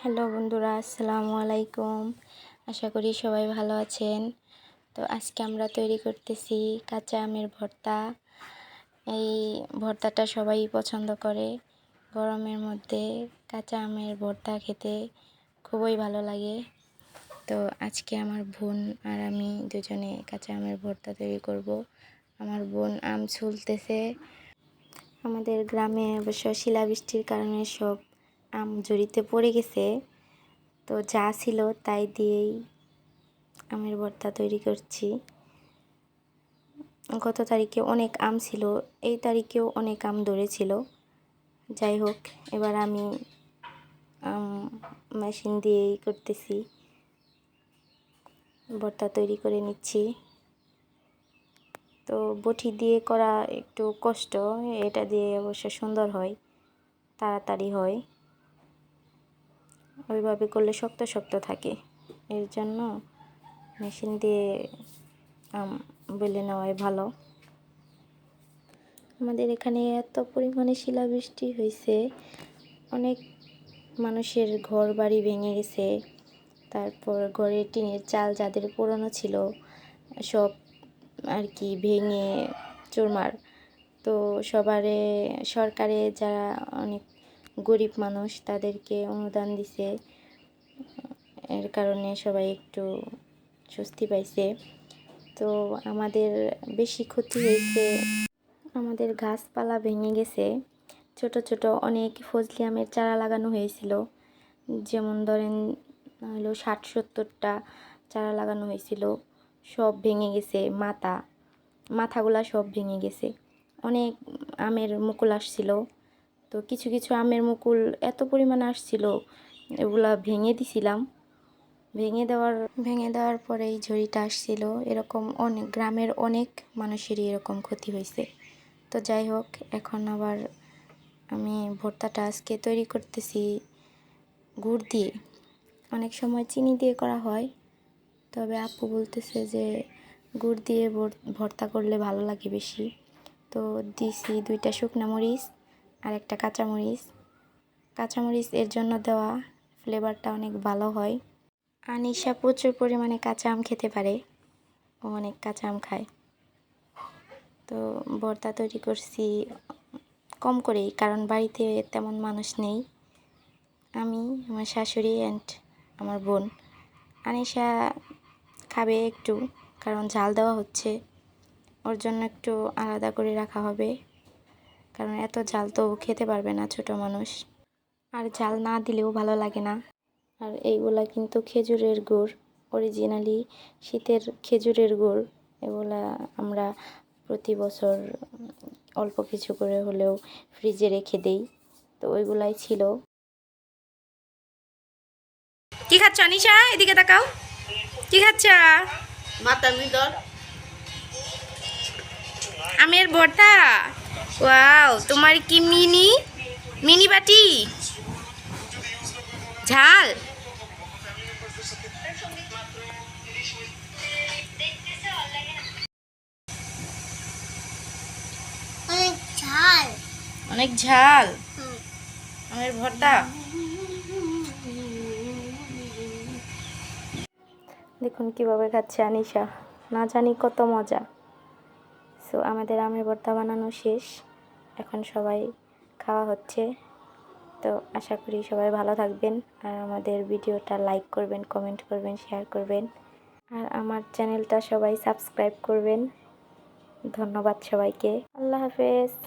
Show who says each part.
Speaker 1: Hello বন্ধুরা, আসসালামু আলাইকুম। আশা করি সবাই ভালো আছেন। তো আজকে আমরা তৈরি করতেছি কাঁচা আমের ভর্তা। এই ভর্তাটা সবাই পছন্দ করে। গরমের মধ্যে কাঁচা আমের ভর্তা খেতে খুবই ভালো লাগে। তো আজকে আমার বোন আর আমি দুজনে কাঁচা আমের ভর্তা তৈরি করব। আমার বোন আম ছুলতেছে। আমাদের গ্রামে অবশ্য শিলাবৃষ্টির কারণে সব আম জড়িতে পড়ে গেছে। তো যা ছিল তাই দিয়েই আমের ভর্তা তৈরি করছি। গত তারিখে অনেক আম ছিল, এই তারিখেও অনেক আম ধরেছিল। যাই হোক, এবার আমি আম মেশিন দিয়েই করতেছি। ভর্তা তৈরি করে নিচ্ছি। তো বটি দিয়ে করা একটু কষ্ট, এটা দিয়ে অবশ্য সুন্দর হয়, তাড়াতাড়ি হয়। ওইভাবে করলে শক্ত শক্ত থাকে। এর জন্য মেশিন দিয়ে বেলে নেওয়াই ভালো। আমাদের এখানে এত পরিমাণে শিলাবৃষ্টি হয়েছে অনেক মানুষের ঘর বাড়ি ভেঙে গেছে। তারপর ঘরের টিনের চাল যাদের পুরনো ছিল, সব আর কি ভেঙে চুরমার। তো সবারে, সরকারে যারা অনেক গরিব মানুষ তাদেরকে অনুদান দিছে। এর কারণে সবাই একটু স্বস্তি পাইছে। তো আমাদের বেশি ক্ষতি হয়েছে, আমাদের গাছপালা ভেঙে গেছে। ছোট ছোট অনেক ফজলি আমের চারা লাগানো হয়েছিল। যেমন ধরেন, হলো ষাট, সত্তরটা চারা লাগানো হয়েছিল। সব ভেঙে গেছে, মাথা, মাথাগুলা সব ভেঙে গেছে। অনেক আমের মুকুল আসছিল। তো কিছু কিছু আমের মুকুল এত পরিমাণ আসছিল, এগুলা ভেঙে দিছিলাম। ভেঙে দেওয়ার ভেঙে দেওয়ার পরেই ঝড়িটা আসছিল। এরকম অনেক, গ্রামের অনেক মানুষেরই এরকম ক্ষতি হয়েছে। তো যাই হোক, এখন আবার আমি ভর্তাটা আজকে তৈরি করতেছি গুড় দিয়ে। অনেক সময় চিনি দিয়ে করা হয়, তবে আপু বলতেছে যে গুড় দিয়ে ভর্তা করলে ভালো লাগে বেশি। তো দিছি দুইটা শুকনা মরিচ আর একটা কাঁচামরিচ। কাঁচামরিচ এর জন্য দেওয়া ফ্লেভারটা অনেক ভালো হয়। আনিশা প্রচুর পরিমাণে কাঁচা আম খেতে পারে। ও অনেক কাঁচা আম খায়। তো ভর্তা তৈরি করছি কম করেই, কারণ বাড়িতে তেমন মানুষ নেই। আমি, আমার শাশুড়ি অ্যান্ড আমার বোন। আনিশা খাবে একটু, কারণ ঝাল দেওয়া হচ্ছে। ওর জন্য একটু আলাদা করে রাখা হবে। কারণ এত জাল তো খেতে পারবে না ছোট মানুষ। আর জাল না দিলেও ভালো লাগে না। আর এইগুলা কিন্তু খেজুরের গুড় অরিজিনালি শীতের খেজুরের গুড়। এগুলা আমরা প্রতি বছর অল্প কিছু করে হলেও ফ্রিজে রেখে দেই। তো ওইগুলাই ছিল।
Speaker 2: কি খাচ্ছ আনিশা? এদিকে তাকাও। কি খাচ্ছ?
Speaker 3: মাথা মিদর
Speaker 2: আমের ভর্তা ওয়াও তোমার কি মিনি? মিনি বাটি? ঝাল?
Speaker 3: অনেক ঝাল।
Speaker 2: অনেক ঝাল? আমের ভর্তা?
Speaker 1: দেখুন কীভাবে খাচ্ছে আনিশা। না জানি কত মজা। সো আমাদের আমের ভর্তা বানানো শেষ। এখন সবাই খাওয়া হচ্ছে। তো আশা করি সবাই ভালো থাকবেন। আর আমাদের ভিডিওটা লাইক করবেন কমেন্ট করবেন শেয়ার করবেন। আর আমার চ্যানেলটা সবাই সাবস্ক্রাইব করবেন। ধন্যবাদ সবাইকে। আল্লাহ হাফেজ।